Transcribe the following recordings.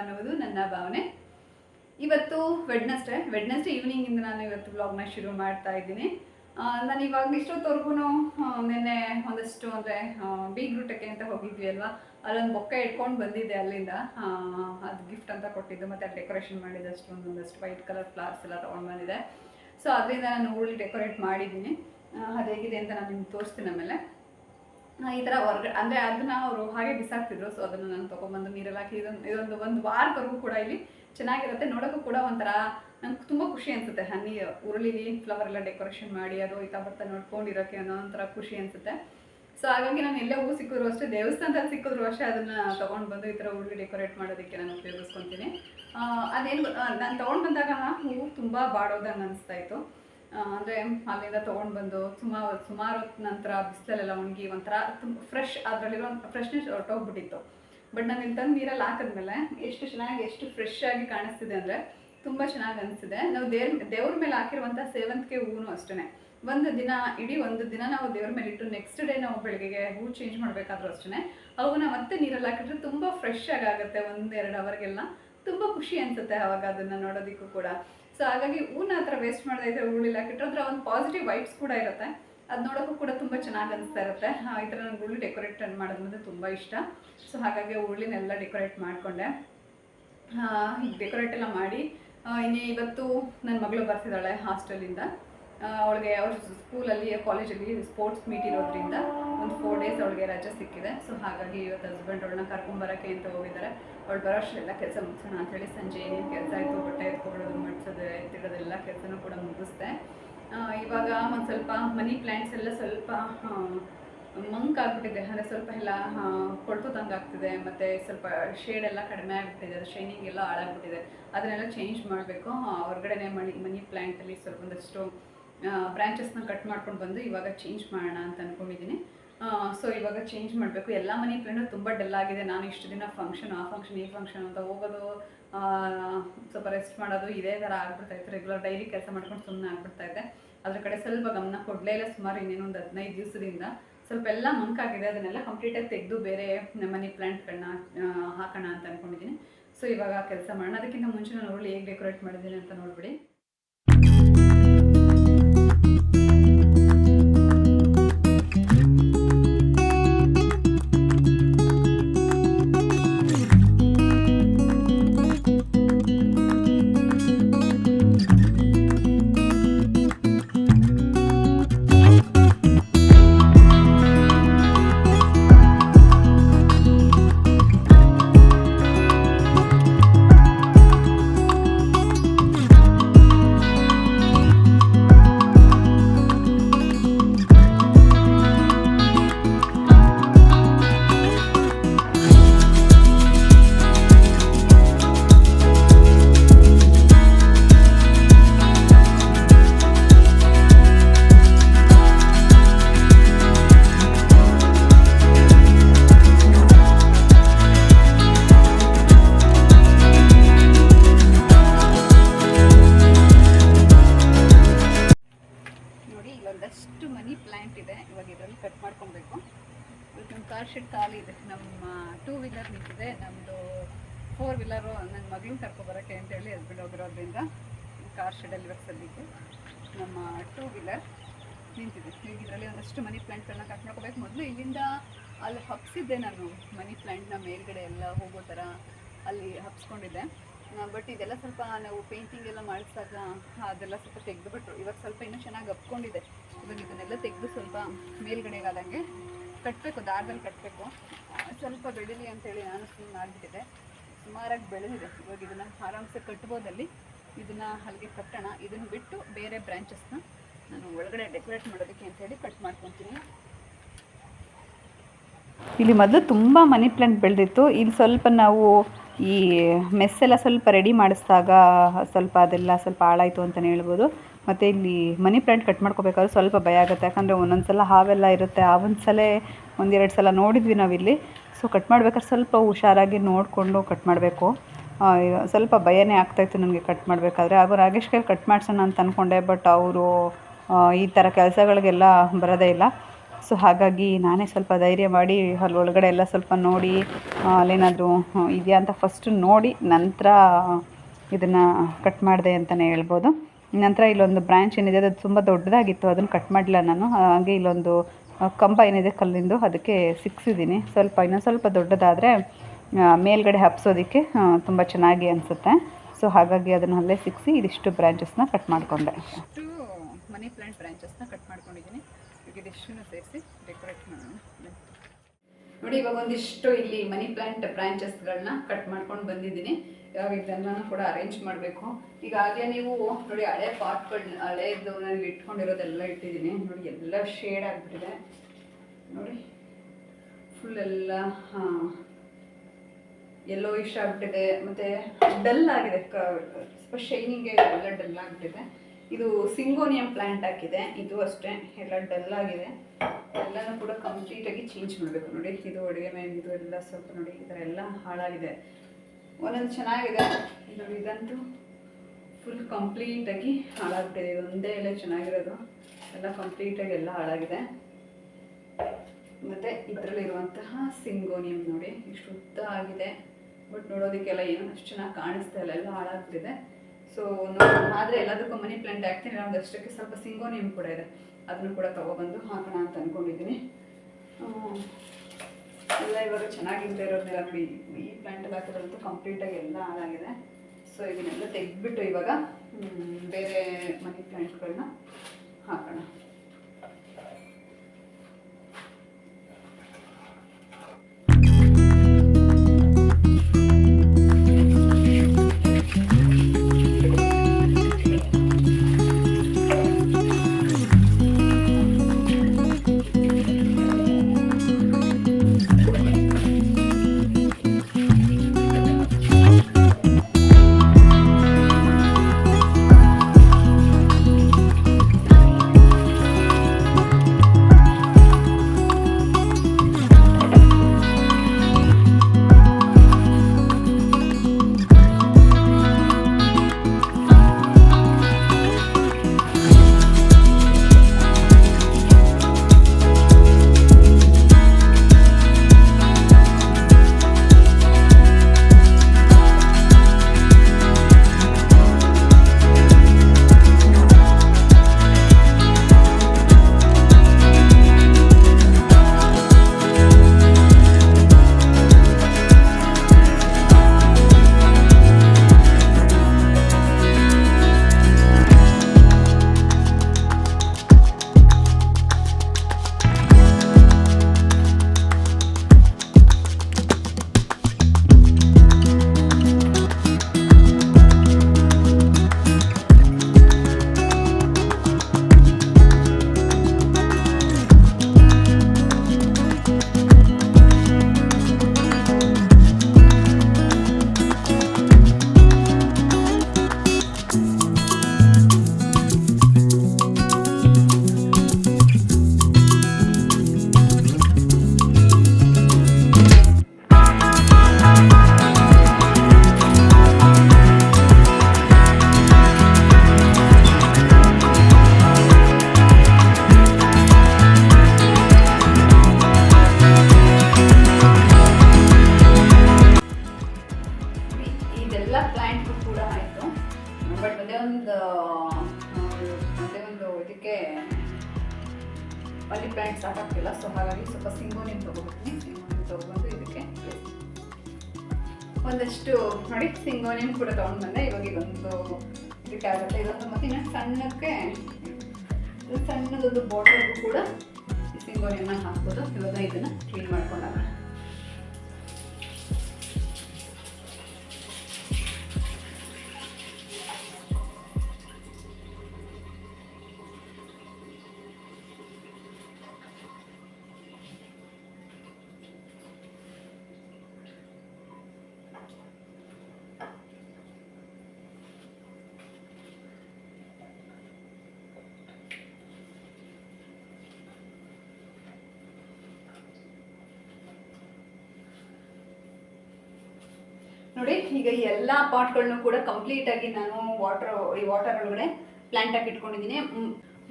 ಅನ್ನೋದು ನನ್ನ ಭಾವನೆ. ಇವತ್ತು ವೆಡ್ನಸ್ಡೇ ವೆಡ್ನಸ್ಡೇ ಈವ್ನಿಂಗಿಂದ ನಾನು ಇವತ್ತು ವ್ಲಾಗ್ನ ಶುರು ಮಾಡ್ತಾ ಇದ್ದೀನಿ. ನಾನು ಇವಾಗ ಇಷ್ಟೊತ್ತವರೆಗೂ ನಿನ್ನೆ ಒಂದಷ್ಟು ಅಂದರೆ ಬೀಗ್ರೂಟಕ್ಕೆ ಅಂತ ಹೋಗಿದ್ವಿ ಅಲ್ವಾ? ಅಲ್ಲೊಂದು ಬೊಕ್ಕ ಇಟ್ಕೊಂಡು ಬಂದಿದ್ದೆ ಅಲ್ಲಿಂದ. ಅದು ಗಿಫ್ಟ್ ಅಂತ ಕೊಟ್ಟಿದ್ದು ಮತ್ತು ಡೆಕೋರೇಷನ್ ಮಾಡಿದಷ್ಟು ಒಂದೊಂದಷ್ಟು ವೈಟ್ ಕಲರ್ ಫ್ಲವರ್ಸ್ ಎಲ್ಲ ತೊಗೊಂಡು ಬಂದಿದೆ. ಸೊ ಅದರಿಂದ ನಾನು ಉರುಳಿ ಡೆಕೋರೇಟ್ ಮಾಡಿದ್ದೀನಿ. ಆ, ಅದು ಹೇಗಿದೆ ಅಂತ ನಾನು ನಿಮ್ಗೆ ತೋರಿಸ್ತೀನಿ ಆಮೇಲೆ. ಈ ಥರ ಹೊರಗಡೆ ಅಂದರೆ ಅದನ್ನ ಅವರು ಹಾಗೆ ಬಿಸಾಕ್ತಿದ್ರು ಸೊ ಅದನ್ನು ನಾನು ತೊಗೊಂಬಂದು ನೀರಲ್ಲಿ ಹಾಕಿ ಇದೊಂದು ಇದೊಂದು ಒಂದು ವಾರದವರೆಗೂ ಕೂಡ ಇಲ್ಲಿ ಚೆನ್ನಾಗಿರುತ್ತೆ. ನೋಡೋಕ್ಕೂ ಕೂಡ ಒಂಥರ ನಂಗೆ ತುಂಬ ಖುಷಿ ಅನಿಸುತ್ತೆ. ಹನಿ, ಉರುಳಿಲಿ ಫ್ಲವರ್ ಎಲ್ಲ ಡೆಕೋರೇಷನ್ ಮಾಡಿ ಅದು ಇತಾ ಬರ್ತಾ ನೋಡ್ಕೊಂಡಿರೋಕ್ಕೆ ಅನ್ನೋ ಒಂಥರ ಖುಷಿ ಅನಿಸುತ್ತೆ. ಸೊ ಹಾಗಾಗಿ ನಾನು ಎಲ್ಲೇ ಹೂ ಸಿಕ್ಕಿದ್ರು ಅಷ್ಟೇ, ದೇವಸ್ಥಾನದಲ್ಲಿ ಸಿಕ್ಕಿದ್ರು ಅಷ್ಟೇ ಅದನ್ನು ತೊಗೊಂಡು ಬಂದು ಈ ಥರ ಉರುಳಿ ಡೆಕೋರೇಟ್ ಮಾಡೋದಕ್ಕೆ ನಾನು ಉಪಯೋಗಿಸ್ಕೊತೀನಿ. ಅದೇನು ನಾನು ತೊಗೊಂಡು ಬಂದಾಗ ಹೂವು ತುಂಬ ಬಾಡೋದಂಗೆ ಅನಿಸ್ತಾ ಇತ್ತು. ಅಂದರೆ ಅಲ್ಲಿಂದ ತೊಗೊಂಡು ಬಂದು ಸುಮಾರು ಸುಮಾರು ಹೊತ್ತು ನಂತರ ಬಿಸಿಲಲ್ಲೆಲ್ಲ ಒಣಗಿ ಒಂಥರ ತುಂಬ ಫ್ರೆಶ್ ಅದರಲ್ಲಿರೋ ಫ್ರೆಶ್ನೆಸ್ ಹೊರಟೋಗ್ಬಿಟ್ಟಿತ್ತು. ಬಟ್ ನಾನು ಇಲ್ಲಿ ತಂದು ನೀರಲ್ಲಿ ಹಾಕಿದ್ಮೇಲೆ ಎಷ್ಟು ಚೆನ್ನಾಗಿ, ಎಷ್ಟು ಫ್ರೆಶ್ ಆಗಿ ಕಾಣಿಸ್ತಿದೆ ಅಂದರೆ ತುಂಬ ಚೆನ್ನಾಗಿ ಅನಿಸಿದೆ ನಾವು ದೇವ್ರ ದೇವ್ರ ಮೇಲೆ ಹಾಕಿರುವಂಥ ಸೇವಂತಿಗೆ ಹೂವು ಅಷ್ಟೇ ಒಂದು ದಿನ, ಇಡೀ ಒಂದು ದಿನ ನಾವು ದೇವ್ರ ಮೇಲೆ ಇಟ್ಟು ನೆಕ್ಸ್ಟ್ ಡೇ ನಾವು ಬೆಳಗ್ಗೆಗೆ ಹೂ ಚೇಂಜ್ ಮಾಡಬೇಕಾದ್ರೂ ಅಷ್ಟೇ ಅವನ್ನ ಮತ್ತೆ ನೀರಲ್ಲಿ ಹಾಕಿದ್ರೆ ತುಂಬ ಫ್ರೆಶ್ ಆಗಿ ಆಗುತ್ತೆ ಒಂದೆರಡು ಅವರ್ಗೆಲ್ಲ ತುಂಬ ಖುಷಿ ಅನ್ಸುತ್ತೆ ಅವಾಗ ಅದನ್ನ ನೋಡೋದಕ್ಕೂ ಕೂಡ. ಸೊ ಹಾಗಾಗಿ ಹೂನ ಹತ್ರ ವೇಸ್ಟ್ ಮಾಡದೇ ಇದ್ರೆ ಉರುಳಿಲಿ ಕೆಟ್ಟರ ಒಂದು ಪಾಸಿಟಿವ್ ವೈಬ್ಸ್ ಕೂಡ ಇರುತ್ತೆ. ಅದು ನೋಡೋಕ್ಕೂ ಕೂಡ ತುಂಬ ಚೆನ್ನಾಗಿ ಅನಿಸ್ತಾ ಇರುತ್ತೆ. ಈ ಥರ ನನಗೆ ಉರುಳಿ ಡೆಕೋರೇಟ್ ಮಾಡೋದು ಅಂದರೆ ತುಂಬ ಇಷ್ಟ. ಸೊ ಹಾಗಾಗಿ ಉರುಳಿನೆಲ್ಲ ಡೆಕೋರೇಟ್ ಮಾಡಿಕೊಂಡೆ. ಡೆಕೋರೇಟ್ ಎಲ್ಲ ಮಾಡಿ ಇನ್ನೇ ಇವತ್ತು ನನ್ನ ಮಗಳು ಬರ್ತಿದ್ದಾಳೆ ಹಾಸ್ಟೆಲಿಂದ ಅವಳಿಗೆ ಅವ್ರ ಸ್ಕೂಲಲ್ಲಿ ಕಾಲೇಜಲ್ಲಿ ಸ್ಪೋರ್ಟ್ಸ್ ಮೀಟ್ ಇರೋದ್ರಿಂದ ಒಂದು ಫೋರ್ ಡೇಸ್ ಅವಳಿಗೆ ರಜೆ ಸಿಕ್ಕಿದೆ. ಸೊ ಹಾಗಾಗಿ ಇವತ್ತು ಹಸ್ಬೆಂಡ್ ಅವಳನ್ನ ಕರ್ಕೊಂಬರೋಕ್ಕೆ ಅಂತ ಹೋಗಿದ್ದಾರೆ. ಅವಳು ಬರೋ ಅಷ್ಟೆಲ್ಲ ಕೆಲಸ ಮುಗಿಸೋಣ ಅಂತೇಳಿ ಸಂಜೆ ಏನೇನು ಕೆಲಸ ಆಯಿತು, ಬಟ್ಟೆ ಎತ್ಕೊಬಿಡೋದು ಮಡ್ಸೋದು, ಎತ್ತಿಡೋದೆಲ್ಲ ಕೆಲಸನೂ ಕೂಡ ಮುಗಿಸ್ದೆ. ಇವಾಗ ಒಂದು ಸ್ವಲ್ಪ ಮನಿ ಪ್ಲ್ಯಾಂಟ್ಸ್ ಎಲ್ಲ ಸ್ವಲ್ಪ ಮಂಕ್ ಆಗ್ಬಿಟ್ಟಿದೆ. ಅಂದರೆ ಸ್ವಲ್ಪ ಎಲ್ಲ ಕೊಳ್ತೋದಂಗೆ ಆಗ್ತಿದೆ. ಮತ್ತು ಸ್ವಲ್ಪ ಶೇಡ್ ಎಲ್ಲ ಕಡಿಮೆ ಆಗಿಬಿಟ್ಟಿದೆ. ಅದು ಶೈನಿಂಗ್ ಎಲ್ಲ ಹಾಳಾಗ್ಬಿಟ್ಟಿದೆ. ಅದನ್ನೆಲ್ಲ ಚೇಂಜ್ ಮಾಡಬೇಕು. ಹೊರಗಡೆನೇ ಮನಿ ಮನಿ ಪ್ಲ್ಯಾಂಟಲ್ಲಿ ಸ್ವಲ್ಪ ಒಂದಷ್ಟು ಬ್ರಾಂಚಸ್ನ ಕಟ್ ಮಾಡ್ಕೊಂಡು ಬಂದು ಇವಾಗ ಚೇಂಜ್ ಮಾಡೋಣ ಅಂತ ಅಂದ್ಕೊಂಡಿದ್ದೀನಿ ಸೊ ಇವಾಗ ಚೇಂಜ್ ಮಾಡಬೇಕು. ಎಲ್ಲ ಮನೆ ಪ್ಲ್ಯಾಂಟು ತುಂಬ ಡಲ್ ಆಗಿದೆ. ನಾನು ಇಷ್ಟು ದಿನ ಫಂಕ್ಷನ್ ಆ ಫಂಕ್ಷನ್ ಈ ಫಂಕ್ಷನ್ ಅಂತ ಹೋಗೋದು ಸ್ವಲ್ಪ ರೆಸ್ಟ್ ಮಾಡೋದು ಇದೇ ಥರ ಇತ್ತು. ರೆಗ್ಯುಲರ್ ಡೈಲಿ ಕೆಲಸ ಮಾಡ್ಕೊಂಡು ಸುಮ್ಮನೆ ಆಗ್ಬಿಡ್ತಾ ಇದ್ದೆ. ಅದ್ರ ಕಡೆ ಸ್ವಲ್ಪ ಗಮನ ಕೊಡಲೇ ಇಲ್ಲ. ಸುಮಾರು ಇನ್ನೇನೊಂದು ಹದಿನೈದು ದಿವಸದಿಂದ ಸ್ವಲ್ಪ ಎಲ್ಲ ಮಂಕಾಗಿದೆ ಅದನ್ನೆಲ್ಲ ಕಂಪ್ಲೀಟಾಗಿ ತೆಗೆದು ಬೇರೆ ಮನಿ ಪ್ಲ್ಯಾಂಟ್ಗಳನ್ನ ಹಾಕೋಣ ಅಂತ ಅಂದ್ಕೊಂಡಿದ್ದೀನಿ ಸೊ ಇವಾಗ ಕೆಲಸ ಮಾಡೋಣ. ಅದಕ್ಕಿಂತ ಮುಂಚೆ ನಾನು ಹೇಗೆ ಡೆಕೋರೇಟ್ ಮಾಡಿದ್ದೀನಿ ಅಂತ ನೋಡ್ಬಿಡಿ. ಮನಿ ಪ್ಲ್ಯಾಂಟ್ ಇದೆ. ಇವಾಗ ಇದರಲ್ಲಿ ಕಟ್ ಮಾಡ್ಕೊಬೇಕು. ನಮ್ಮ ಕಾರ್ ಶೆಡ್ ಖಾಲಿ ಇದೆ. ನಮ್ಮ ಟೂ ವೀಲರ್ ನಿಂತಿದೆ. ನಮ್ಮದು ಫೋರ್ ವೀಲರು ನನ್ನ ಮಗಳು ಕರ್ಕೊಬರೋಕ್ಕೆ ಅಂತೇಳಿ ಹಸ್ಬೆಂಡ್ ಹೋಗಿರೋದ್ರಿಂದ ಕಾರ್ ಶೆಡಲ್ಲಿ ಇವಾಗ ಸದ್ಯಕ್ಕೆ ನಮ್ಮ ಟೂ ವೀಲರ್ ನಿಂತಿದೆ. ಈಗ ಇದರಲ್ಲಿ ಒಂದಷ್ಟು ಮನಿ ಪ್ಲ್ಯಾಂಟ್ಗಳನ್ನ ಕಟ್ ಮಾಡ್ಕೋಬೇಕು. ಮೊದಲು ಇಲ್ಲಿಂದ ಅಲ್ಲಿ ಹಬ್ಸಿದ್ದೆ ನಾನು ಮನಿ ಪ್ಲ್ಯಾಂಟ್ನ ಮೇಲ್ಗಡೆ ಎಲ್ಲ ಹೋಗೋ ಥರ ಅಲ್ಲಿ ಹಬ್ಸ್ಕೊಂಡಿದ್ದೆ. ಬಟ್ ಇದೆಲ್ಲ ಸ್ವಲ್ಪ ನಾವು ಪೇಂಟಿಂಗ್ ಎಲ್ಲ ಮಾಡಿಸಿದಾಗ ಅದೆಲ್ಲ ಸ್ವಲ್ಪ ತೆಗೆದುಬಿಟ್ರು. ಇವಾಗ ಸ್ವಲ್ಪ ಇನ್ನೂ ಚೆನ್ನಾಗಿ ಹಬ್ಕೊಂಡಿದೆ ಇವಾಗ ಇದನ್ನೆಲ್ಲ ತೆಗೆದು ಸ್ವಲ್ಪ ಮೇಲ್ಗಡೆಗಾದಂಗೆ ಕಟ್ಟಬೇಕು ದಾರದಲ್ಲಿ ಕಟ್ಟಬೇಕು ಸ್ವಲ್ಪ ಬೆಳೀಲಿ ಅಂತೇಳಿ ನಾನು ಸುಮ್ಮನೆ ಮಾಡಿಬಿಟ್ಟಿದೆ ಸುಮಾರಾಗಿ ಬೆಳೆದಿದೆ. ಇವಾಗ ಇದನ್ನು ಆರಾಮ್ಸೆ ಕಟ್ಬೋದಲ್ಲಿ ಇದನ್ನು ಅಲ್ಲಿಗೆ ಕಟ್ಟೋಣ. ಇದನ್ನು ಬಿಟ್ಟು ಬೇರೆ ಬ್ರ್ಯಾಂಚಸ್ನ ನಾನು ಒಳಗಡೆ ಡೆಕೋರೇಟ್ ಮಾಡೋದಕ್ಕೆ ಅಂತೇಳಿ ಕಟ್ ಮಾಡ್ಕೊತೀನಿ. ಇಲ್ಲಿ ಮೊದಲು ತುಂಬ ಮನಿ ಪ್ಲ್ಯಾಂಟ್ ಬೆಳೆದಿತ್ತು. ಇಲ್ಲಿ ಸ್ವಲ್ಪ ನಾವು ಈ ಮೆಸ್ ಎಲ್ಲ ಸ್ವಲ್ಪ ರೆಡಿ ಮಾಡಿಸಿದಾಗ ಸ್ವಲ್ಪ ಅದೆಲ್ಲ ಸ್ವಲ್ಪ ಹಾಳಾಯಿತು ಅಂತಲೇ ಹೇಳ್ಬೋದು. ಮತ್ತು ಇಲ್ಲಿ ಮನಿ ಪ್ಲಾಂಟ್ ಕಟ್ ಮಾಡ್ಕೋಬೇಕಾದ್ರೆ ಸ್ವಲ್ಪ ಭಯ ಆಗುತ್ತೆ. ಯಾಕಂದರೆ ಒಂದೊಂದು ಸಲ ಹಾವೆಲ್ಲ ಇರುತ್ತೆ. ಆ ಒಂದು ಸಲ ಒಂದೆರಡು ಸಲ ನೋಡಿದ್ವಿ ನಾವಿಲ್ಲಿ. ಸೊ ಕಟ್ ಮಾಡ್ಬೇಕಾದ್ರೆ ಸ್ವಲ್ಪ ಹುಷಾರಾಗಿ ನೋಡಿಕೊಂಡು ಕಟ್ ಮಾಡಬೇಕು. ಸ್ವಲ್ಪ ಭಯನೇ ಆಗ್ತಾಯಿತ್ತು ನನಗೆ ಕಟ್ ಮಾಡಬೇಕಾದ್ರೆ. ಹಾಗೂ ರಾಗೇಶ್ ಕೈಲಿ ಕಟ್ ಮಾಡಿಸೋಣ ಅಂತ ಅಂದ್ಕೊಂಡೆ ಬಟ್ ಅವರು ಈ ಥರ ಕೆಲಸಗಳಿಗೆಲ್ಲ ಬರೋದೇ ಇಲ್ಲ. ಸೊ ಹಾಗಾಗಿ ನಾನೇ ಸ್ವಲ್ಪ ಧೈರ್ಯ ಮಾಡಿ ಅಲ್ಲಿ ಒಳಗಡೆ ಎಲ್ಲ ಸ್ವಲ್ಪ ನೋಡಿ ಅಲ್ಲೇನಾದರೂ ಇದೆಯಾ ಅಂತ ಫಸ್ಟ್ ನೋಡಿ ನಂತರ ಇದನ್ನು ಕಟ್ ಮಾಡಿದೆ ಅಂತಲೇ ಹೇಳ್ಬೋದು. ನಂತರ ಇಲ್ಲೊಂದು ಬ್ರ್ಯಾಂಚ್ ಏನಿದೆ, ಅದು ತುಂಬ ದೊಡ್ಡದಾಗಿತ್ತು, ಅದನ್ನು ಕಟ್ ಮಾಡಲಿಲ್ಲ ನಾನು. ಹಾಗೆ ಇಲ್ಲೊಂದು ಕಂಬ ಏನಿದೆ ಕಲ್ಲಿಂದು, ಅದಕ್ಕೆ ಸಿಕ್ಸಿದ್ದೀನಿ. ಸ್ವಲ್ಪ, ಇನ್ನೊಂದು ಸ್ವಲ್ಪ ದೊಡ್ಡದಾದರೆ ಮೇಲ್ಗಡೆ ಹಬ್ಸೋದಕ್ಕೆ ತುಂಬ ಚೆನ್ನಾಗಿ ಅನಿಸುತ್ತೆ. ಸೊ ಹಾಗಾಗಿ ಅದನ್ನು ಅಲ್ಲೇ ಸಿಕ್ಸಿ ಇದಿಷ್ಟು ಬ್ರ್ಯಾಂಚಸ್ನ ಕಟ್ ಮಾಡಿಕೊಂಡೆ. ಮನಿ ಪ್ಲ್ಯಾಂಟ್ ಬ್ರ್ಯಾಂಚಸ್ನ ಕಟ್ ಮಾಡ್ಕೊಂಡಿದ್ದೀನಿ. ಈಗ ಇದಿಷ್ಟನ್ನು ಸೇರಿಸಿ ಡೆಕೋರೇಟ್ ಮಾಡೋಣ ನೋಡಿ, ಇವಾಗ ಒಂದಿಷ್ಟು ಇಲ್ಲಿ ಮನಿ ಪ್ಲಾಂಟ್ ಬ್ರಾಂಚಸ್ಗಳನ್ನ ಕಟ್ ಮಾಡ್ಕೊಂಡು ಬಂದಿದ್ದೀನಿ. ಇವಾಗ ಇದನ್ನ ಕೂಡ ಅರೇಂಜ್ ಮಾಡಬೇಕು. ಈಗಾಗಲೇ ನೀವು ನೋಡಿ, ಹಳೆ ಪಾಟ್ಗಳನ್ನ ಹಳೇದು ನಾನು ಇಟ್ಕೊಂಡಿರೋದೆಲ್ಲ ಇಟ್ಟಿದ್ದೀನಿ. ನೋಡಿ, ಎಲ್ಲ ಶೇಡ್ ಆಗಿಬಿಟ್ಟಿದೆ. ನೋಡಿ ಫುಲ್ ಎಲ್ಲ ಎಲ್ಲೋ ಇಶ್ ಆಗ್ಬಿಟ್ಟಿದೆ. ಮತ್ತು ಡಲ್ ಆಗಿದೆ. ಕ, ಸ್ವಲ್ಪ ಶೈನಿಂಗ್ ಎಲ್ಲ ಡಲ್ ಆಗಿಬಿಟ್ಟಿದೆ. ಇದು ಸಿಂಗೋನಿಯಂ ಪ್ಲಾಂಟ್ ಹಾಕಿದೆ. ಇದು ಅಷ್ಟೇ, ಎಲ್ಲ ಡಲ್ ಆಗಿದೆ. ಎಲ್ಲನೂ ಕೂಡ ಕಂಪ್ಲೀಟಾಗಿ ಚೇಂಜ್ ಮಾಡಬೇಕು. ನೋಡಿ, ಇದು ಅಡುಗೆ ಮನೆ, ಇದು ಎಲ್ಲ ಸ್ವಲ್ಪ ನೋಡಿ, ಈ ಥರ ಎಲ್ಲ ಹಾಳಾಗಿದೆ. ಒಂದೊಂದು ಚೆನ್ನಾಗಿದೆ. ನೋಡಿ, ಇದಂತೂ ಫುಲ್ ಕಂಪ್ಲೀಟಾಗಿ ಹಾಳಾಗ್ತಿದೆ. ಒಂದೇ ಎಲ್ಲ ಚೆನ್ನಾಗಿರೋದು. ಎಲ್ಲ ಕಂಪ್ಲೀಟಾಗಿ ಎಲ್ಲ ಹಾಳಾಗಿದೆ. ಮತ್ತು ಇದರಲ್ಲಿರುವಂತಹ ಸಿಂಗೋನಿಯಂ ನೋಡಿ ಇಷ್ಟು ಉದ್ದ ಆಗಿದೆ. ಬಟ್ ನೋಡೋದಕ್ಕೆಲ್ಲ ಏನು ಅಷ್ಟು ಚೆನ್ನಾಗಿ ಕಾಣಿಸ್ತಾ ಇಲ್ಲ. ಎಲ್ಲ ಹಾಳಾಗ್ತಿದೆ. ಸೊ ಆದರೆ ಎಲ್ಲದಕ್ಕೂ ಮನಿ ಪ್ಲಾಂಟ್ ಹಾಕ್ತೀನಿ. ಅಷ್ಟಕ್ಕೆ ಸ್ವಲ್ಪ ಸಿಂಗೋನಿಯಂ ಕೂಡ ಇದೆ. ಅದನ್ನು ಕೂಡ ತೊಗೊಬಂದು ಹಾಕೋಣ ಅಂತ ಅಂದ್ಕೊಂಡಿದ್ದೀನಿ. ಎಲ್ಲ ಇವಾಗ ಚೆನ್ನಾಗಿಲ್ಲದೆ ಇರೋದನ್ನೆಲ್ಲ ನೋಡಿ ಈ ಪ್ಲಾಂಟಲ್ಲಿ ಹಾಕಿದ್ರಂತೂ ಕಂಪ್ಲೀಟಾಗಿ ಎಲ್ಲ ಹಾಳಾಗಿದೆ. ಸೊ ಇದನ್ನೆಲ್ಲ ತೆಗೆದ್ಬಿಟ್ಟು ಇವಾಗ ಬೇರೆ ಮನಿ ಪ್ಲಾಂಟ್ಗಳನ್ನ ಹಾಕೋಣ. ಬಟ್ ಅದೇ ಒಂದು ಅದೇ ಒಂದು ಇದಕ್ಕೆ ಅಲ್ಲಿ ಪ್ಯಾಂಟ್ ಸಾಕಾಗ್ತಿಲ್ಲ ಸೊ ಹಾಗಾಗಿ ಸ್ವಲ್ಪ ಸಿಂಗೋನಿ ತೊಗೊಬಿಡ್ತೀನಿ ಸಿಂಗೋನಿ ತೊಗೊಂಡು ಇದಕ್ಕೆ ಒಂದಷ್ಟು ನೋಡಿ ಸಿಂಗೋನಿಯಂ ಕೂಡ ತೊಗೊಂಡು ಬಂದೆ. ಇವಾಗ ಇದೊಂದು ಇದಕ್ಕೆ ಆಗುತ್ತೆ ಇದೊಂದು ಮತ್ತೆ ಇನ್ನೊಂದು ಸಣ್ಣಕ್ಕೆ, ಸಣ್ಣದೊಂದು ಬಾಟಲ್ಗೂ ಕೂಡ ಸಿಂಗೋನಿಯನ್ನ ಹಾಕ್ಬೋದು. ಇವಾಗ ಇದನ್ನು ಕ್ಲೀನ್ ಮಾಡ್ಕೊಂಡಾಗ. ನೋಡಿ, ಈಗ ಈ ಎಲ್ಲ ಪಾಟ್ಗಳನ್ನು ಕೂಡ ಕಂಪ್ಲೀಟ್ ಆಗಿ ನಾನು ವಾಟರ್ ಈ ವಾಟರ್ ಒಳಗಡೆ ಪ್ಲಾಂಟ್ ಹಾಕಿ ಇಟ್ಕೊಂಡಿದ್ದೀನಿ.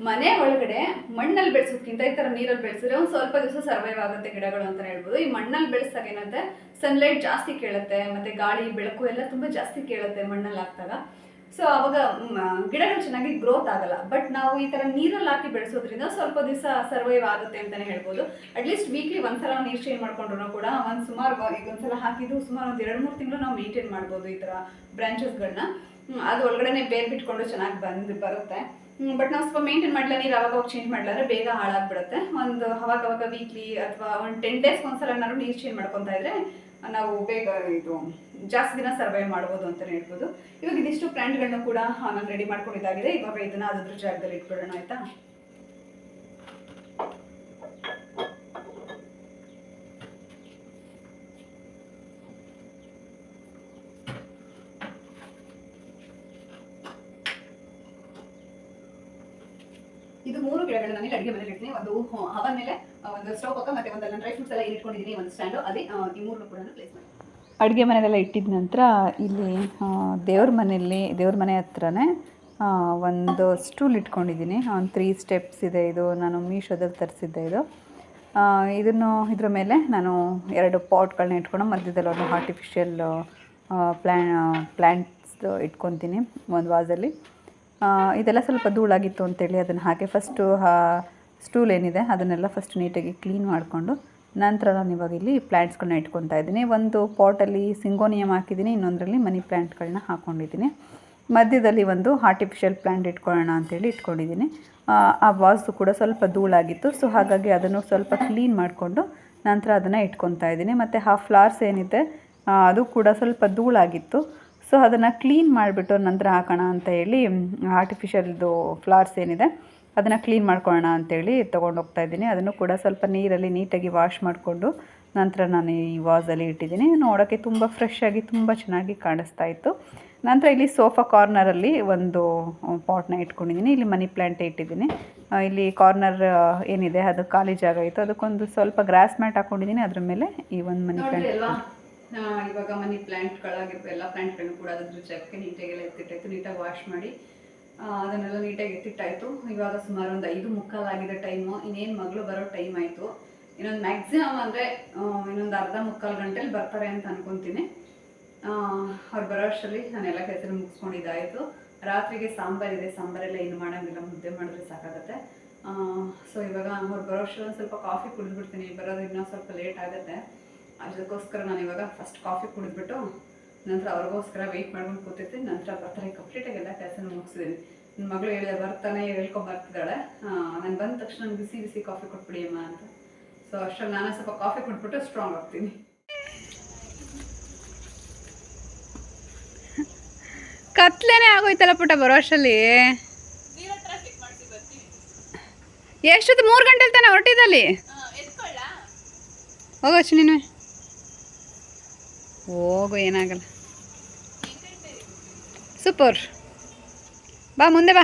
ಮನೆ ಒಳಗಡೆ ಮಣ್ಣಲ್ಲಿ ಬೆಳೆಸೋದ್ಕಿಂತ ಈ ಥರ ನೀರಲ್ಲಿ ಬೆಳೆಸಿದ್ರೆ ಒಂದು ಸ್ವಲ್ಪ ದಿವಸ ಸರ್ವೈವ್ ಆಗುತ್ತೆ ಗಿಡಗಳು ಅಂತ ಹೇಳ್ಬೋದು. ಈ ಮಣ್ಣಲ್ಲಿ ಬೆಳೆಸಿದಾಗ ಏನಂತೆ ಸನ್ಲೈಟ್ ಜಾಸ್ತಿ ಕೇಳುತ್ತೆ, ಮತ್ತೆ ಗಾಳಿ, ಬೆಳಕು ಎಲ್ಲ ತುಂಬ ಜಾಸ್ತಿ ಕೇಳುತ್ತೆ ಮಣ್ಣಲ್ಲಿ ಹಾಕಿದಾಗ. ಸೊ ಅವಾಗ ಗಿಡಗಳು ಚೆನ್ನಾಗಿ ಗ್ರೋತ್ ಆಗಲ್ಲ. ಬಟ್ ನಾವು ಈ ಥರ ನೀರಲ್ಲಿ ಹಾಕಿ ಬೆಳೆಸೋದ್ರಿಂದ ಸ್ವಲ್ಪ ದಿವಸ ಸರ್ವೈವ್ ಆಗುತ್ತೆ ಅಂತಲೇ ಹೇಳ್ಬೋದು. ಅಟ್ಲೀಸ್ಟ್ ವೀಕ್ಲಿ ಒಂದ್ಸಲ ನೀರು ಚೇಂಜ್ ಮಾಡ್ಕೊಂಡ್ರು ಕೂಡ ಒಂದು ಸುಮಾರು ಈಗ ಒಂದ್ಸಲ ಹಾಕಿದ್ದು ಸುಮಾರು ಒಂದು ಎರಡು, ಮೂರು ತಿಂಗಳು ನಾವು ಮೇಂಟೈನ್ ಮಾಡ್ಬೋದು ಈ ಥರ ಬ್ರಾಂಚಸ್ಗಳನ್ನ ಅದು ಒಳಗಡೆನೆ ಬೇರ್ ಬಿಟ್ಕೊಂಡು ಚೆನ್ನಾಗಿ ಬಂದು, ಬರುತ್ತೆ. ಬಟ್ ನಾವು ಸ್ವಲ್ಪ ಮೇಂಟೈನ್ ಮಾಡಲ್ಲ ನೀರು ಅವಾಗ ಅವಾಗ ಚೇಂಜ್ ಮಾಡಲಾದ್ರೆ ಬೇಗ ಹಾಳಾಗ್ಬಿಡುತ್ತೆ. ಒಂದು ಅವಾಗ ಅವಾಗ ವೀಕ್ಲಿ ಅಥವಾ ಒಂದು ಟೆನ್ ಡೇಸ್ ಒಂದ್ಸಲ ನೀರು ಚೇಂಜ್ ಮಾಡ್ಕೊತಾ ಇದ್ರೆ ನಾವು ಬೇಗ ಇದು ಜಾಸ್ತಿ ದಿನ ಸರ್ವೈವ್ ಮಾಡ್ಬೋದು ಅಂತಲೇ ಹೇಳ್ಬೋದು. ಇವಾಗ ಇದಿಷ್ಟು ಪ್ಲ್ಯಾಂಟ್ಗಳನ್ನ ಕೂಡ ನಾನು ರೆಡಿ ಮಾಡ್ಕೊಂಡಿದ್ದಾಗಿದೆ. ಇವಾಗ ಇದನ್ನ ಅದ್ರ ಜಾಗದಲ್ಲಿ ಇಟ್ಬಿಡೋಣ, ಆಯ್ತಾ? ಇದು ಮೂರು ಗಿಡಗಳು ನನಗೆ ಅಡಿಗೆ ಮನೇಲಿ ಇಡ್ತೀನಿ. ಒಂದು ಹವನ್ ಮೇಲೆ ಒಂದು ಸ್ಟವ್ ಪಕ್ಕ ಮತ್ತೆ ಒಂದೆಲ್ಲ ಡ್ರೈ ಫ್ರೂಟ್ಸ್ ಎಲ್ಲ ಇಟ್ಕೊಂಡಿದ್ದೀನಿ, ಒಂದು ಸ್ಟ್ಯಾಂಡು ಅಲ್ಲಿ ಈ ಮೂರನ್ನು ಕೂಡ ಪ್ಲೇಸ್ ಮಾಡಿ ಅಡುಗೆ ಮನೆಲೆಲ್ಲ ಇಟ್ಟಿದ ನಂತರ ಇಲ್ಲಿ ದೇವ್ರ ಮನೆಯಲ್ಲಿ, ದೇವ್ರ ಮನೆ ಹತ್ರನೇ ಒಂದು ಸ್ಟೂಲ್ ಇಟ್ಕೊಂಡಿದ್ದೀನಿ. ಒಂದು ತ್ರೀ ಸ್ಟೆಪ್ಸ್ ಇದೆ ಇದು. ನಾನು ಮೀಶೋದಲ್ಲಿ ತರಿಸಿದ್ದೆ ಇದು. ಇದನ್ನು ಇದ್ರ ಮೇಲೆ ನಾನು ಎರಡು ಪಾಟ್ಗಳನ್ನ ಇಟ್ಕೊಂಡು ಮಧ್ಯದಲ್ಲಿ ಒಂದು ಆರ್ಟಿಫಿಷಿಯಲ್ ಪ್ಲ್ಯಾ ಪ್ಲ್ಯಾಂಟ್ಸ್ ಇಟ್ಕೊತೀನಿ ಒಂದು ವಾಸಲ್ಲಿ ಇದೆಲ್ಲ ಸ್ವಲ್ಪ ಧೂಳಾಗಿತ್ತು ಅಂತೇಳಿ ಅದನ್ನು ಹಾಗೆ ಫಸ್ಟು ಸ್ಟೂಲ್ ಏನಿದೆ ಅದನ್ನೆಲ್ಲ ಫಸ್ಟ್ ನೀಟಾಗಿ ಕ್ಲೀನ್ ಮಾಡಿಕೊಂಡು ನಂತರ ನಾನು ಇವಾಗ ಇಲ್ಲಿ ಪ್ಲ್ಯಾಂಟ್ಸ್ಗಳನ್ನ ಇಟ್ಕೊತಾ ಇದ್ದೀನಿ. ಒಂದು ಪಾಟಲ್ಲಿ ಸಿಂಗೋನಿಯಮ್ ಹಾಕಿದ್ದೀನಿ ಇನ್ನೊಂದರಲ್ಲಿ ಮನಿ ಪ್ಲ್ಯಾಂಟ್ಗಳನ್ನ ಹಾಕ್ಕೊಂಡಿದ್ದೀನಿ ಮಧ್ಯದಲ್ಲಿ ಒಂದು ಆರ್ಟಿಫಿಷಿಯಲ್ ಪ್ಲ್ಯಾಂಟ್ ಇಟ್ಕೊಳ್ಳೋಣ ಅಂತೇಳಿ ಇಟ್ಕೊಂಡಿದ್ದೀನಿ. ಆ, ಆ ವಾಸು ಕೂಡ ಸ್ವಲ್ಪ ಧೂಳಾಗಿತ್ತು ಸೊ ಹಾಗಾಗಿ ಅದನ್ನು ಸ್ವಲ್ಪ ಕ್ಲೀನ್ ಮಾಡಿಕೊಂಡು ನಂತರ ಅದನ್ನು ಇಟ್ಕೊತಾ ಇದ್ದೀನಿ. ಮತ್ತು ಆ ಫ್ಲವರ್ಸ್ ಏನಿದೆ ಅದು ಕೂಡ ಸ್ವಲ್ಪ ಧೂಳಾಗಿತ್ತು. ಸೊ ಅದನ್ನು ಕ್ಲೀನ್ ಮಾಡಿಬಿಟ್ಟು ನಂತರ ಹಾಕೋಣ ಅಂತ ಹೇಳಿ ಆರ್ಟಿಫಿಷಿಯಲ್ದು ಫ್ಲವರ್ಸ್ ಏನಿದೆ ಅದನ್ನು ಕ್ಲೀನ್ ಮಾಡ್ಕೊಳ್ಳೋಣ ಅಂತೇಳಿ ತೊಗೊಂಡು ಹೋಗ್ತಾ ಇದ್ದೀನಿ. ಅದನ್ನು ಕೂಡ ಸ್ವಲ್ಪ ನೀರಲ್ಲಿ ನೀಟಾಗಿ ವಾಶ್ ಮಾಡಿಕೊಂಡು ನಂತರ ನಾನು ಈ ವಾಸಲ್ಲಿ ಇಟ್ಟಿದ್ದೀನಿ. ನೋಡೋಕ್ಕೆ ತುಂಬ ಫ್ರೆಶ್ ಆಗಿ ತುಂಬ ಚೆನ್ನಾಗಿ ಕಾಣಿಸ್ತಾ ಇತ್ತು. ನಂತರ ಇಲ್ಲಿ ಸೋಫಾ ಕಾರ್ನರಲ್ಲಿ ಒಂದು ಪಾಟ್ನ ಇಟ್ಕೊಂಡಿದ್ದೀನಿ. ಇಲ್ಲಿ ಮನಿ ಪ್ಲ್ಯಾಂಟ್ ಇಟ್ಟಿದ್ದೀನಿ. ಇಲ್ಲಿ ಕಾರ್ನರ್ ಏನಿದೆ ಅದು ಖಾಲಿ ಜಾಗ ಇತ್ತು. ಅದಕ್ಕೊಂದು ಸ್ವಲ್ಪ ಗ್ರಾಸ್ ಮ್ಯಾಟ್ ಹಾಕೊಂಡಿದ್ದೀನಿ. ಅದ್ರ ಮೇಲೆ ಈ ಒಂದು ಮನಿ ಪ್ಲ್ಯಾಂಟ್ ಇವಾಗ ಮನಿ ಪ್ಲ್ಯಾಂಟ್ಗಳಾಗಿರ್ಬೋದು ಎಲ್ಲ ಪ್ಲ್ಯಾಂಟ್ಗಳನ್ನು ಕೂಡ ಅದ್ರ ಜಾಗಕ್ಕೆ ನೀಟಾಗೆಲ್ಲ ಎತ್ತಿಟ್ಟಾಯಿತು. ನೀಟಾಗಿ ವಾಶ್ ಮಾಡಿ ಅದನ್ನೆಲ್ಲ ನೀಟಾಗಿ ಎತ್ತಿಟ್ಟಾಯ್ತು. ಇವಾಗ ಸುಮಾರು ಒಂದು ಐದು ಮುಕ್ಕಾಲಾಗಿದೆ ಟೈಮು. ಇನ್ನೇನು ಮಗಳು ಬರೋ ಟೈಮ್ ಆಯಿತು. ಇನ್ನೊಂದು ಮ್ಯಾಕ್ಸಿಮಮ್ ಅಂದರೆ ಇನ್ನೊಂದು ಅರ್ಧ ಮುಕ್ಕಾಲು ಗಂಟೆಲಿ ಬರ್ತಾರೆ ಅಂತ ಅನ್ಕೊತೀನಿ. ಅವ್ರು ಬರೋ ಅಷ್ಟರಲ್ಲಿ ನಾನೆಲ್ಲ ಕೆಲಸ ಮುಗಿಸ್ಕೊಂಡಿದ್ದಾಯಿತು. ರಾತ್ರಿಗೆ ಸಾಂಬಾರಿದೆ ಸಾಂಬಾರೆಲ್ಲ ಏನು ಮಾಡೋಂಗಿಲ್ಲ, ಮುದ್ದೆ ಮಾಡಿದ್ರೆ ಸಾಕಾಗತ್ತೆ. ಸೊ ಇವಾಗ ಅವ್ರು ಬರೋ ಅಷ್ಟರಲ್ಲಿ ಸ್ವಲ್ಪ ಕಾಫಿ ಕುಡಿದ್ಬಿಡ್ತೀನಿ. ಬರೋದು ಇನ್ನೂ ಸ್ವಲ್ಪ ಲೇಟ್ ಆಗುತ್ತೆ. ಅದಕ್ಕೋಸ್ಕರ ನಾನು ಇವಾಗ ಫಸ್ಟ್ ಕಾಫಿ ಕುಡಿದ್ಬಿಟ್ಟು ನಂತರ ಅವ್ರಿಗೋಸ್ಕರ ವೆಯ್ಟ್ ಮಾಡ್ಕೊಂಡು ಕೂತಿರ್ತೀನಿ. ನಂತರ ಬರ್ತಾರೆ. ಕಂಪ್ಲೀಟಾಗಿ ಎಲ್ಲ ಕೆಲಸ ಮುಗಿಸಿದ್ದೀನಿ ನನ್ನ ಮಗಳು ಹೇಳಿದ ಬರ್ತಾನೆ, ಹೇಳ್ಕೊಂಡ್ ಬರ್ತಿದ್ದಾಳೆ. ನಾನು ಬಂದ ತಕ್ಷಣ ಬಿಸಿ ಬಿಸಿ ಕಾಫಿ ಕೊಟ್ಬಿಡಿ ಅಮ್ಮ ಅಂತ. ಸೊ ಅಷ್ಟರಲ್ಲಿ ನಾನು ಸ್ವಲ್ಪ ಕಾಫಿ ಕೊಟ್ಬಿಟ್ಟು ಸ್ಟ್ರಾಂಗ್ ಆಗ್ತೀನಿ. ಕತ್ಲೇನೆ ಆಗೋಯ್ತಲ್ಲ ಪುಟ್ಟ ಬರೋ ಅಷ್ಟರಲ್ಲಿ ಎಷ್ಟೊತ್ತು? ಮೂರು ಗಂಟೆಲಿ ತಾನೆ ಹೊರಟಿದ್ದಲ್ಲಿ? ಹೋಗೋಚು ನೀನು. ಹೋಗು, ಏನಾಗಲ್ಲ. ಸೂಪರ್. ಬಾ ಮುಂದೆ ಬಾ.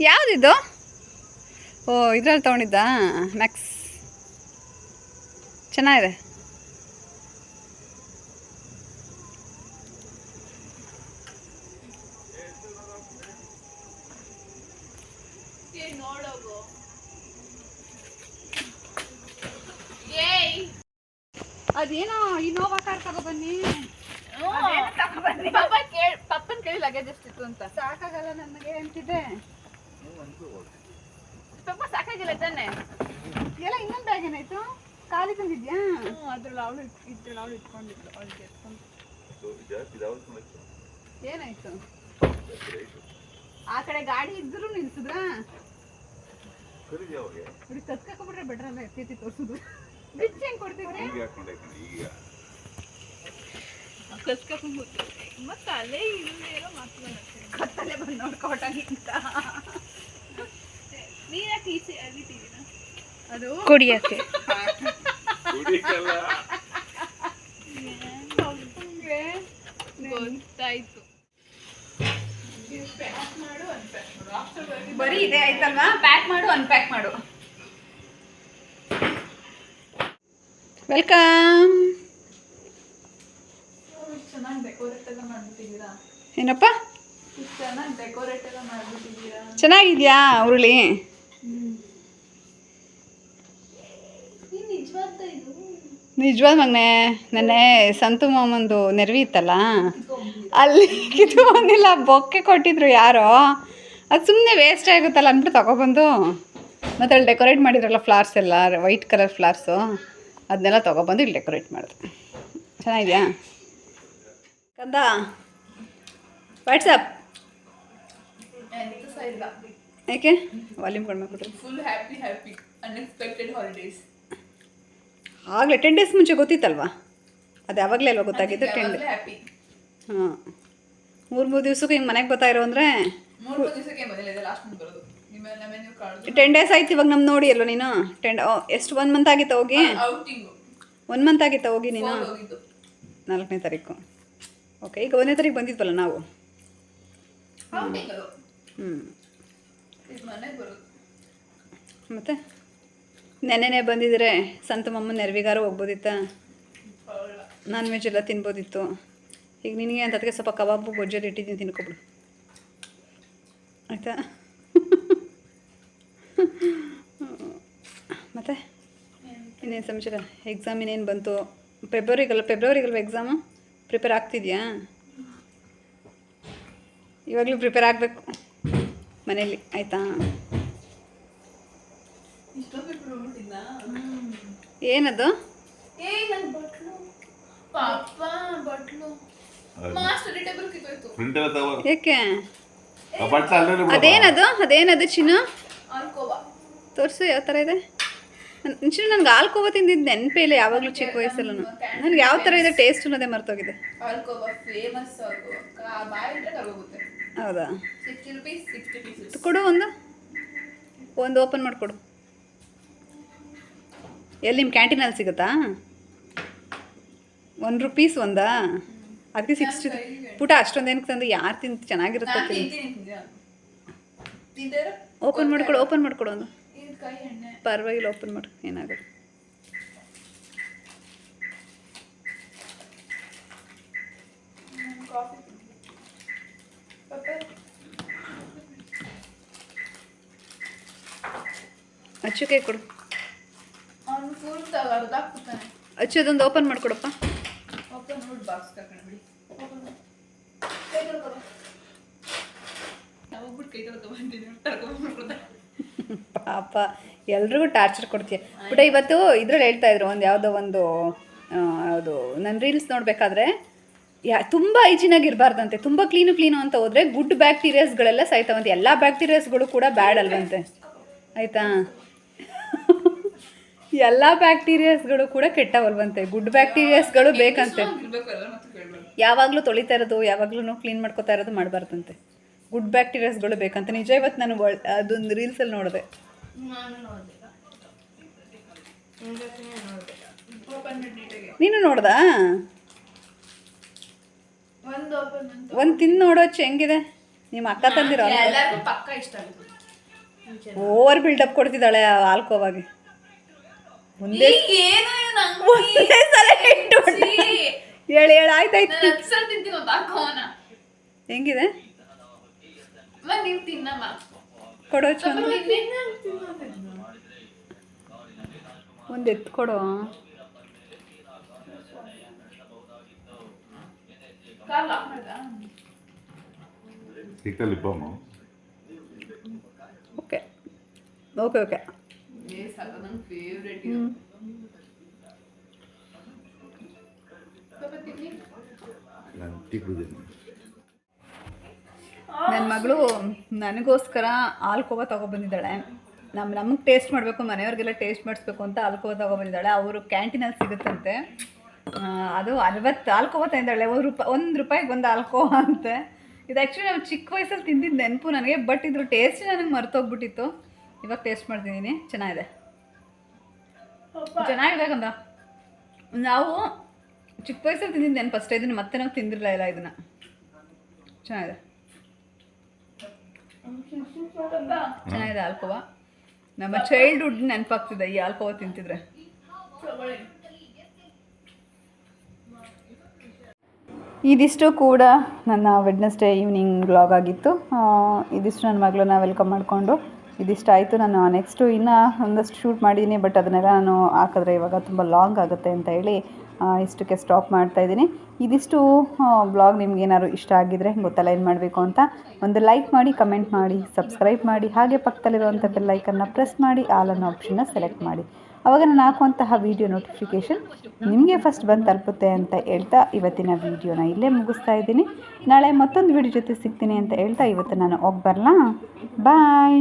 ಯಾವುದಿದು? ಓ ಇದ್ರಲ್ಲಿ ತೊಗೊಂಡಿದ್ದಾ? ಮ್ಯಾಕ್ಸ್ ಚೆನ್ನಾಗಿದೆ. ಅದೇನೋ ಇನೋವಾ ಕಾರ್ ತಗೊಬನ್ನಿ ಪಪ್ಪನ್ ಕೇಳಿ ಲಗೇಜ್ ಎಷ್ಟಿತ್ತು ಅಂತ. ಸಾಕಾಗಲ್ಲ ನನಗೆ ಅಂತಿದ್ದೆ. ಪಪ್ಪ ಸಾಕಾಗಿಲ್ಲ ತಾನೆ. ಎಲ್ಲ ಇನ್ನೊಂದು ಬ್ಯಾಗ್ ಏನಾಯ್ತು ಖಾಲಿ ತಂದಿದ್ಯಾ? ಅದ್ರಲ್ಲಿ ಅವಳು ಇದ್ರಲ್ಲಿ ಅವಳು ಇಟ್ಕೊಂಡಿದ್ಲು ಅವಳಿಗೆ ಎತ್ಕೊಂಡು ಏನಾಯ್ತು? ಆ ಕಡೆ ಗಾಡಿ ಇದ್ರು ನಿಲ್ಸಿದ್ರ? ಹುಡುಗಿ ಕತ್ಕೊಂಡ್ಬಿಟ್ರೆ ಬೆಟ್ರಲ್ಲ ಎತ್ತಿ ತೋರ್ಸುದು. ಬಿಚ್ಚಿ ಹೆಂಗ್ ಕೊಡ್ತೀವಿ ಮತ್ತೆ ಅಲ್ಲೇ ಇಲ್ಲದೆ ಇರೋ ಕತ್ತಲೆ ಬಂದು ನೀರಾಕಿ ಅಲ್ಲಿ ಅದು ಕುಡಿಯಕ್ಕೆ. ಗೊತ್ತಾಯ್ತು ಬರೀ ಇದೆ ಆಯ್ತಲ್ವಾ? ಪ್ಯಾಕ್ ಮಾಡು ಅನ್ಪ್ಯಾಕ್ ಮಾಡು. ವೆಲ್ಕಮ್ ಚೆನ್ನಾಗಿ ಡೆಕೋರೇಟ್ ಎಲ್ಲ ಮಾಡ್ಬಿಟ್ಟಿದ್ದೀರಾ ಏನಪ್ಪ? ಚೆನ್ನಾಗಿದ್ಯಾ ಉರುಳಿ? ನಿಜವಾದ ಮಗನೆ ನೆನ್ನೆ ಸಂತು ಮಾಮಂದು ನೆರವಿ ಇತ್ತಲ್ಲ? ಅಲ್ಲಿ ಇದು ಬಂದಿಲ್ಲ ಬೊಕ್ಕೆ ಕೊಟ್ಟಿದ್ರು ಯಾರೋ. ಅದು ಸುಮ್ಮನೆ ವೇಸ್ಟ್ ಆಗುತ್ತಲ್ಲ ಅಂದ್ಬಿಟ್ಟು ತಗೊಬಂದು. ಮತ್ತು ಅಲ್ಲಿ ಡೆಕೋರೇಟ್ ಮಾಡಿದ್ರಲ್ಲ ಫ್ಲವರ್ಸ್ ಎಲ್ಲ ವೈಟ್ ಕಲರ್ ಫ್ಲಾರ್ಸು ಅದನ್ನೆಲ್ಲ ತೊಗೊಬಂದು ಇಲ್ಲಿ ಡೆಕೋರೇಟ್ ಮಾಡಿದೆ. ಚೆನ್ನಾಗಿದೆಯಾ? ಕಂದ? ವಾಟ್ಸಪ್ ಯಾಕೆ ವಾಲ್ಯೂಮ್ ಕಡಿಮೆ ಕೊಟ್ಟರು full happy happy unexpected holidays ಆಗಲೇ ಟೆನ್ ಡೇಸ್ ಮುಂಚೆ ಗೊತ್ತಿತ್ತಲ್ವಾ? ಅದು ಯಾವಾಗಲೇ ಅಲ್ವಾ ಗೊತ್ತಾಗಿದ್ದು? ಟೆನ್ ಡೇ ಹ್ಯಾಪಿ ಹಾಂ. ಮೂರು ಮೂರು ದಿವ್ಸಕ್ಕೆ ಹಿಂಗೆ ಮನೆಗೆ ಬರ್ತಾ ಇರೋ ಅಂದರೆ ಟೆನ್ ಡೇಸ್ ಆಯ್ತು ಇವಾಗ ನಮ್ಮ ನೋಡಿ ಅಲ್ವ ನೀನು? ಟೆನ್ ಎಷ್ಟು ಒನ್ ಮಂತ್ ಆಗಿತ್ತ ಹೋಗಿ? ಒನ್ ಮಂತ್ ಆಗಿತ್ತ ಹೋಗಿ ನೀನು? ನಾಲ್ಕನೇ ತಾರೀಕು. ಓಕೆ ಈಗ ಒಂದನೇ ತಾರೀಕು ಬಂದಿದ್ವಲ್ಲ ನಾವು ಔಟಿಂಗ್ ಅದು ಹ್ಞೂ ಇದು ಮನೆಗೆ ಬರೋದು ಮತ್ತು? ನೆನ್ನೆನೇ ಬಂದಿದ್ರೆ ಸಂತ ಮಮ್ಮ ನೆರವಿಗಾರು ಹೋಗ್ಬೋದಿತ್ತ? ನಾನ್ ವೆಜ್ ಎಲ್ಲ ತಿನ್ಬೋದಿತ್ತು. ಈಗ ನಿನಗೆ ಅಂತ ಅದಕ್ಕೆ ಸ್ವಲ್ಪ ಕಬಾಬು ಗೊಜ್ಜಲ್ಲಿ ಇಟ್ಟಿದ್ದೀನಿ ತಿನ್ಕೊಬಿಡು. ಆಯಿತಾ? ಮತ್ತೆ? ಇನ್ನೇನು ಸಮಾಚಾರ? ಎಕ್ಸಾಮ್ ಇನ್ನೇನು ಬಂತು? ಫೆಬ್ರವರಿಗಲ್ಲ ಫೆಬ್ರವರಿಗಲ್ವ ಎಕ್ಸಾಮು ಪ್ರಿಪೇರ್ ಆಗ್ತಿದ್ಯಾ? ಇವಾಗಲೂ ಪ್ರಿಪೇರ್ ಆಗಬೇಕು. ಮನೇಲಿ ಆಯಿತಾ? ಏನದು? ಏ ನನ್ನ ಬಟ್ಲು. ಪಾಪ ಬಟ್ಲು. ಮಾಸ್ಟರ್ ಟೇಬಲ್ ಕಿತ್ತೋಯ್ತು ಪ್ರಿಂಟ್ ಎಲ್ಲ ಆ ಬಟ್ಲ ಅಲ್ಲೇ ಬಿಡು. ಅದೇನದು? ಅದೇನದು ಚಿನ್ನು? ತೋರಿಸು ಯಾವ ಥರ ಇದೆ? ಚಿನ್ನು ನನಗೆ ಆಲ್ಕೋವಾ ತಿಂದಿದ್ದು ನೆನಪೇ ಇಲ್ಲ ಯಾವಾಗಲೂ ಚಿಕ್ಕ ವಯಸ್ಸಲ್ಲೂ ನನಗೆ ಯಾವ ಥರ ಇದೆ ಟೇಸ್ಟ್ ಅನ್ನೋದೇ ಮರ್ತೋಗಿದೆ. ಹೌದಾ? ಕೊಡು ಒಂದು. ಒಂದು ಓಪನ್ ಮಾಡಿಕೊಡು. ಎಲ್ಲಿ ನಿಮ್ಮ ಕ್ಯಾಂಟೀನಲ್ಲಿ ಸಿಗುತ್ತಾ? ಒಂದು ರುಪೀಸ್ ಒಂದಾ? ಅದಕ್ಕೆ ಸಿಕ್ಸ್ಟಿ ಪುಟ ಅಷ್ಟೊಂದೇನಕ್ಕೆ ತಂದು ಯಾರು ತಿಂತ ಚೆನ್ನಾಗಿರುತ್ತೆ ಓಪನ್ ಮಾಡ್ಕೊಡು ಓಪನ್ ಮಾಡ್ಕೊಡು ಒಂದು. ಪರವಾಗಿಲ್ಲ ಓಪನ್ ಮಾಡಿ ಏನಾಗುತ್ತೆ? ಅಚ್ಚು ಕೈ ಕೊಡು ಅಚ್ಚು ಅದೊಂದು ಓಪನ್ ಮಾಡಿಕೊಡಪ್ಪ. ಪಾಪ ಎಲ್ರಿಗೂ ಟಾರ್ಚರ್ ಕೊಡ್ತೀಯ. ಬಟ್ ಇವತ್ತು ಇದ್ರಲ್ಲಿ ಹೇಳ್ತಾ ಇದ್ರು ಒಂದು ಯಾವುದೋ ಒಂದು ಯಾವುದು ನನ್ನ ರೀಲ್ಸ್ ನೋಡಬೇಕಾದ್ರೆ ಯಾ ತುಂಬ ಹೈಜಿನಾಗಿ ಇರಬಾರ್ದಂತೆ ತುಂಬ ಕ್ಲೀನು ಕ್ಲೀನು ಅಂತ ಹೋದ್ರೆ ಗುಡ್ ಬ್ಯಾಕ್ಟೀರಿಯಾಸ್ಗಳೆಲ್ಲ ಸಾಯ್ತಾವಂತೆ. ಎಲ್ಲ ಬ್ಯಾಕ್ಟೀರಿಯಾಸ್ಗಳು ಕೂಡ ಬ್ಯಾಡ್ ಅಲ್ವಂತೆ. ಆಯಿತಾ? ಎಲ್ಲ ಬ್ಯಾಕ್ಟೀರಿಯಾಸ್ಗಳು ಕೂಡ ಕೆಟ್ಟವಲ್ವಂತೆ. ಗುಡ್ ಬ್ಯಾಕ್ಟೀರಿಯಾಸ್ಗಳು ಬೇಕಂತೆ. ಯಾವಾಗಲೂ ತೊಳಿತಾ ಇರೋದು ಯಾವಾಗಲೂ ಕ್ಲೀನ್ ಮಾಡ್ಕೋತಾ ಇರೋದು ಮಾಡಬಾರ್ದಂತೆ. ಗುಡ್ ಬ್ಯಾಕ್ಟೀರಿಯಾಸ್ಗಳು ಬೇಕಂತ. ನಿಜ ಇವತ್ತು ನಾನು ಅದೊಂದು ರೀಲ್ಸಲ್ಲಿ ನೋಡಿದೆ. ನಾನು ನೋಡ್ದಾ. ಒಂದು ತಿಂದು ನೋಡೋಚ್ಚು ಹೆಂಗಿದೆ? ನಿಮ್ಮ ಅಕ್ಕ ತಂದಿರೋ ಓವರ್ ಬಿಲ್ಡಪ್ ಕೊಡ್ತಿದ್ದಾಳೆ ಆಲ್ಕೋವಾಗಿ ಮುಂದೆ ಏನು ಒಂದೇ ಸಲ ಇಟ್ಟು ಹೇಳಿ ಹೇಳಿ ಆಯ್ತಾಯ್ತು. ಹೆಂಗಿದೆ? ಕೊಡೋ ನೀವು ತಿನ್ನಮ್ಮ ಕೊಡೋಚ್ಚು ಸ್ವಲ್ಪ ಒಂದು ಎತ್ತು ಕೊಡು. ಓಕೆ. Okay okay. ನನ್ನ ಮಗಳು ನನಗೋಸ್ಕರ ಆಲ್ಕೋವ ತಗೊಬಂದಿದ್ದಾಳೆ. ನಮ್ಮ ನಮಗೆ ಟೇಸ್ಟ್ ಮಾಡಬೇಕು ಮನೆಯವ್ರಿಗೆಲ್ಲ ಟೇಸ್ಟ್ ಮಾಡಿಸ್ಬೇಕು ಅಂತ ಆಲ್ಕೋವ ತಗೊಬಂದಿದ್ದಾಳೆ. ಅವರು ಕ್ಯಾಂಟೀನಲ್ಲಿ ಸಿಗುತ್ತಂತೆ. ಅದು ಅರವತ್ತು ಆಲ್ಕೋವ ತಂದಿದ್ದಾಳೆ. ಒಂದು ರೂಪಾಯಿ ಒಂದು ರೂಪಾಯಿಗೆ ಒಂದು ಆಲ್ಕೋವ ಅಂತೆ. ಇದು ಆ್ಯಕ್ಚುಲಿ ನಾವು ಚಿಕ್ಕ ವಯಸ್ಸಲ್ಲಿ ತಿಂದಿದ್ದು ನೆನಪು ನನಗೆ ಬಟ್ ಇದ್ರ ಟೇಸ್ಟ್ ನನಗೆ ಮರ್ತೋಗ್ಬಿಟ್ಟಿತ್ತು. ಇವಾಗ ಟೇಸ್ಟ್ ಮಾಡ್ತಿದ್ದೀನಿ. ಚೆನ್ನಾಗಿದೆ. ಚೆನ್ನಾಗಿದೆ ಕಂದ. ನಾವು ಚಿಕ್ಕ ವಯಸ್ಸಲ್ಲಿ ತಿಂದಿದ್ದು ನೆನಪು ಅಷ್ಟೇ ಇದನ್ನು ಮತ್ತೆ ನಾವು ತಿಂದಿರಲಿಲ್ಲ ಇಲ್ಲ ಇದನ್ನು. ಚೆನ್ನಾಗಿದೆ. ಚೆನ್ನಾಗಿದೆ ಆಲ್ಕೋವ. ನಮ್ಮ ಚೈಲ್ಡ್ಹುಡ್ ನೆನಪಾಗ್ತಿದೆ ಈ ಆಲ್ಕೋವ ತಿಂತಿದ್ರೆ. ಇದಿಷ್ಟು ಕೂಡ ನನ್ನ ವೆಡ್ನೆಸ್ಡೇ ಈವ್ನಿಂಗ್ ಬ್ಲಾಗ್ ಆಗಿತ್ತು. ಇದಿಷ್ಟು ನನ್ನ ಮಗಳನ್ನ ವೆಲ್ಕಮ್ ಮಾಡಿಕೊಂಡು. ಇದಿಷ್ಟು ಆಯಿತು. ನಾನು ನೆಕ್ಸ್ಟು ಇನ್ನೂ ಒಂದಷ್ಟು ಶೂಟ್ ಮಾಡಿದ್ದೀನಿ ಬಟ್ ಅದನ್ನೆಲ್ಲ ನಾನು ಹಾಕಿದ್ರೆ ಇವಾಗ ತುಂಬ ಲಾಂಗ್ ಆಗುತ್ತೆ ಅಂತ ಹೇಳಿ ಇಷ್ಟಕ್ಕೆ ಸ್ಟಾಪ್ ಮಾಡ್ತಾ ಇದ್ದೀನಿ. ಇದಿಷ್ಟು ಬ್ಲಾಗ್ ನಿಮ್ಗೇನಾದ್ರು ಇಷ್ಟ ಆಗಿದ್ರೆ ಗೊತ್ತಲ್ಲ ಏನು ಮಾಡಬೇಕು ಅಂತ, ಒಂದು ಲೈಕ್ ಮಾಡಿ ಕಮೆಂಟ್ ಮಾಡಿ ಸಬ್ಸ್ಕ್ರೈಬ್ ಮಾಡಿ, ಹಾಗೆ ಪಕ್ಕದಲ್ಲಿರುವಂಥ ಬೆಲ್ಲೈಕನ್ನ ಪ್ರೆಸ್ ಮಾಡಿ ಆಲ್ ಅನ್ನೋ ಆಪ್ಷನ್ನ ಸೆಲೆಕ್ಟ್ ಮಾಡಿ. ಆವಾಗ ನಾನು ಹಾಕುವಂತಹ ವೀಡಿಯೋ ನೋಟಿಫಿಕೇಷನ್ ನಿಮಗೆ ಫಸ್ಟ್ ಬಂದು ತಲುಪುತ್ತೆ ಅಂತ ಹೇಳ್ತಾ ಇವತ್ತಿನ ವೀಡಿಯೋನ ಇಲ್ಲೇ ಮುಗಿಸ್ತಾ ಇದ್ದೀನಿ. ನಾಳೆ ಮತ್ತೊಂದು ವೀಡಿಯೋ ಜೊತೆ ಸಿಗ್ತೀನಿ ಅಂತ ಹೇಳ್ತಾ ಇವತ್ತು ನಾನು ಹೋಗಿ ಬರಲಾ? ಬಾಯ್